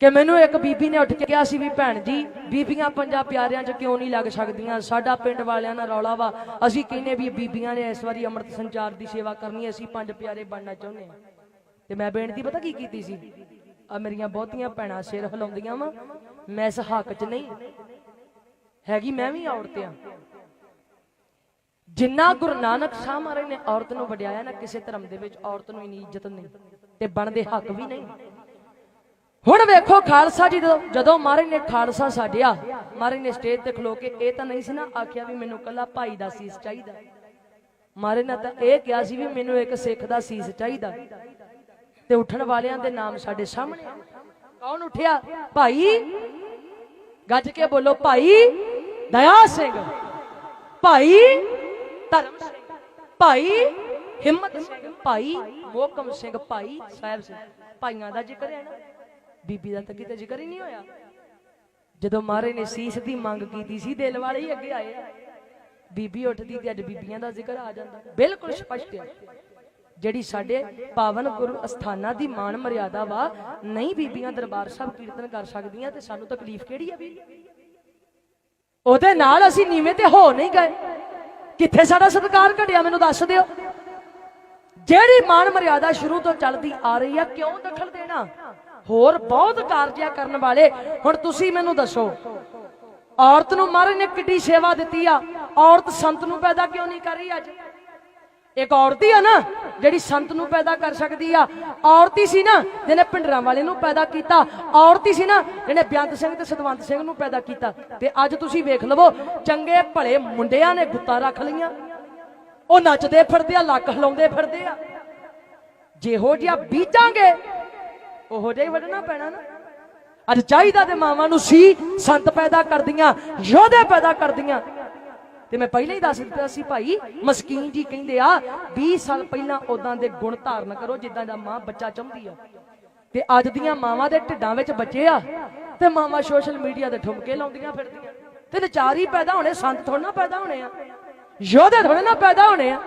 ਕਿ ਮੈਨੂੰ ਇੱਕ ਬੀਬੀ ਨੇ ਉੱਠ ਕੇ ਕਿਹਾ ਸੀ ਵੀ ਭੈਣ ਜੀ, ਬੀਬੀਆਂ ਪੰਜਾਂ ਪਿਆਰਿਆਂ 'ਚ ਕਿਉਂ ਨਹੀਂ ਲੱਗ ਸਕਦੀਆਂ? ਸਾਡਾ ਪਿੰਡ ਵਾਲਿਆਂ ਨਾਲ ਰੌਲਾ ਵਾ। ਅਸੀਂ ਕਹਿੰਨੇ ਵੀ ਬੀਬੀਆਂ ਨੇ ਇਸ ਵਾਰੀ ਅੰਮ੍ਰਿਤ ਸੰਚਾਰ ਦੀ ਸੇਵਾ ਕਰਨੀ ਅਸੀਂ ਪੰਜ ਪਿਆਰੇ ਬਣਨਾ ਚਾਹੁੰਦੇ ਹਾਂ। ਤੇ ਮੈਂ ਬੇਨਤੀ, ਪਤਾ ਕੀ ਕੀਤੀ ਸੀ? ਆ ਮੇਰੀਆਂ ਬਹੁਤੀਆਂ ਭੈਣਾਂ ਸਿਰ ਹਿਲਾਉਂਦੀਆਂ ਵਾ। ਮੈਂ ਇਸ ਹੱਕ 'ਚ ਨਹੀਂ। ਹੈਗੀ ਮੈਂ ਵੀ ਔਰਤ ਆ। ਜਿੰਨਾ ਗੁਰੂ ਨਾਨਕ ਸਾਹਿਬ ਮਹਾਰਾਜ ਨੇ ਔਰਤ ਨੂੰ ਵਡਿਆਇਆ, ਨਾ ਕਿਸੇ ਧਰਮ ਦੇ ਵਿੱਚ ਔਰਤ ਨੂੰ ਇਨੀ ਇੱਜ਼ਤ ਨਹੀਂ। ਤੇ ਬਣਦੇ ਹੱਕ ਵੀ ਨਹੀਂ। ਹੁਣ ਵੇਖੋ ਖਾਲਸਾ ਜੀ ਜਦੋਂ ਮਹਾਰਾਜ ਨੇ ਖਾਲਸਾ ਸਾਡਿਆ, ਮਹਾਰਾਜ ਨੇ ਸਟੇਜ ਤੇ ਖਲੋ ਕੇ ਇਹ ਤਾਂ ਨਹੀਂ ਸੀ ਨਾ ਆਖਿਆ ਵੀ ਮੈਨੂੰ ਕੱਲਾ ਭਾਈ ਦਾ ਸੀਸ ਚਾਹੀਦਾ। ਮਹਾਰਾਜ ਨੇ ਤਾਂ ਇਹ ਕਿਹਾ ਸੀ ਵੀ ਮੈਨੂੰ ਇੱਕ ਸਿੱਖ ਦਾ ਸੀਸ ਚਾਹੀਦਾ। ਤੇ ਉੱਠਣ ਵਾਲਿਆਂ ਦੇ ਨਾਮ ਸਾਡੇ ਸਾਹਮਣੇ ਕੌਣ ਉੱਠਿਆ? ਭਾਈ? ਗੱਜ ਕੇ ਬੋਲੋ, ਭਾਈ ਦਇਆ ਸਿੰਘ। ਭਾਈ ਧਰਮ ਸਿੰਘ। ਭਾਈ ਹਿੰਮਤ ਸਿੰਘ। ਭਾਈ ਮੋਹਕਮ ਸਿੰਘ। ਭਾਈ ਸਾਹਿਬ ਸਿੰਘ। ਭਾਈਆਂ ਦਾ ਜ਼ਿਕਰ ਹੈ ਨਾ। ਬੀਬੀ ਦਾ ਤਾਂ ਕਿਤੇ ਜ਼ਿਕਰ ਹੀ ਨਹੀਂ ਹੋਇਆ। ਜਦੋਂ ਮਹਾਰਾਜ ਨੇ ਸੀਸ ਦੀ ਮੰਗ ਕੀਤੀ ਸੀ, ਦਿਲ ਵਾਲੇ ਹੀ ਅੱਗੇ ਆਏ ਬੀਬੀ ਉੱਠਦੀ ਤੇ ਅੱਜ ਬੀਬੀਆਂ ਦਾ ਜ਼ਿਕਰ ਆ ਜਾਂਦਾ। ਬਿਲਕੁਲ ਸਪਸ਼ਟ ਹੈ ਜਿਹੜੀ ਸਾਡੇ ਪਾਵਨ ਗੁਰੂ ਅਸਥਾਨਾਂ ਦੀ ਮਾਣ ਮਰਿਆਦਾ ਵਾ, ਨਹੀਂ ਬੀਬੀਆਂ ਦਰਬਾਰ ਸਾਹਿਬ ਕੀਰਤਨ ਕਰ ਸਕਦੀਆਂ ਤੇ ਸਾਨੂੰ ਤਕਲੀਫ ਕਿਹੜੀ ਆ ਵੀ ਉਹਦੇ ਨਾਲ ਅਸੀਂ ਨੀਵੇਂ ਤੇ ਹੋ ਨਹੀਂ ਗਏ। ਕਿੱਥੇ ਸਾਡਾ ਸਤਿਕਾਰ ਘਟਿਆ, ਮੈਨੂੰ ਦੱਸ ਦਿਓ। ਜਿਹੜੀ ਮਾਨ ਮਰਿਆਦਾ ਸ਼ੁਰੂ ਤੋਂ ਚੱਲਦੀ ਆ ਰਹੀ ਆ, ਕਿਉਂ ਦਖਲ ਦੇਣਾ? ਹੋਰ ਬਹੁਤ ਕਾਰਜਿਆ ਕਰਨ ਵਾਲੇ। ਹੁਣ ਤੁਸੀਂ ਮੈਨੂੰ ਦੱਸੋ, ਔਰਤ ਨੂੰ ਮਹਾਰਾਜ ਨੇ ਕਿੱਡੀ ਸੇਵਾ ਦਿੱਤੀ ਆ? ਔਰਤ ਸੰਤ ਨੂੰ ਪੈਦਾ ਕਿਉਂ ਨਹੀਂ ਕਰ ਰਹੀ ਅੱਜ? ਇੱਕ ਔਰਤ ਹੀ ਆ ਨਾ, ਜਿਹੜੀ ਸੰਤ ਨੂੰ ਪੈਦਾ ਕਰ ਸਕਦੀ ਆ। ਔਰਤ ਹੀ ਸੀ ਨਾ, ਜਿਹਨੇ ਪਿੰਡਰਾਂ ਵਾਲੇ ਨੂੰ ਪੈਦਾ ਕੀਤਾ। ਔਰਤ ਹੀ ਸੀ ਨਾ, ਜਿਹਨੇ ਬਿਆੰਤ ਸਿੰਘ ਤੇ ਸਤਵੰਤ ਸਿੰਘ ਨੂੰ ਪੈਦਾ ਕੀਤਾ। ਤੇ ਅੱਜ ਤੁਸੀਂ ਵੇਖ ਲਵੋ, ਚੰਗੇ ਭਲੇ ਮੁੰਡਿਆਂ ਨੇ ਗੁੱਤਾਂ ਰੱਖ ਲਈਆਂ। ਉਹ ਨੱਚਦੇ ਫਿਰਦੇ ਆ, ਲੱਕ ਹਿਲਾਉਂਦੇ ਫਿਰਦੇ ਆ। ਜਿਹੋ ਜਿਹਾ ਬੀਜਾਂਗੇ ਉਹੋ ਜਿਹਾ ਹੀ ਵੱਢਣਾ ਪੈਣਾ ਨਾ। ਅੱਜ ਚਾਹੀਦਾ ਤੇ ਮਾਵਾਂ ਨੂੰ ਸੀ, ਸੰਤ ਪੈਦਾ ਕਰਦੀਆਂ, ਯੋਧੇ ਪੈਦਾ ਕਰਦੀਆਂ। ਤੇ ਮੈਂ ਪਹਿਲਾਂ ਹੀ ਦੱਸ ਦਿੱਤਾ ਸੀ ਭਾਈ, ਮਸਕੀਨ ਜੀ ਕਹਿੰਦੇ ਆ 20 ਸਾਲ ਪਹਿਲਾਂ ਉਦਾਂ ਦੇ ਗੁਣ ਧਾਰਨ ਕਰੋ, ਜਿੱਦਾਂ ਦਾ ਮਾਂ ਬੱਚਾ ਚਾਹੁੰਦੀ ਆ। ਤੇ ਅੱਜ ਦੀਆਂ ਮਾਵਾਂ ਦੇ ਢਿੱਡਾਂ ਵਿੱਚ ਬੱਚੇ ਆ, ਤੇ ਮਾਵਾਂ ਸੋਸ਼ਲ ਮੀਡੀਆ ਤੇ ਠੁਮਕੇ ਲਾਉਂਦੀਆਂ ਫਿਰਦੀਆਂ। ਤੇ ਨਚਾਰੀ ਪੈਦਾ ਹੋਣੇ, ਸੰਤ ਥੋੜਾ ਨਾ ਪੈਦਾ ਹੋਣੇ ਆ। ਯੋਧੇ ਥੋੜੇ ਨਾ ਪੈਦਾ ਹੋਣੇ ਆ।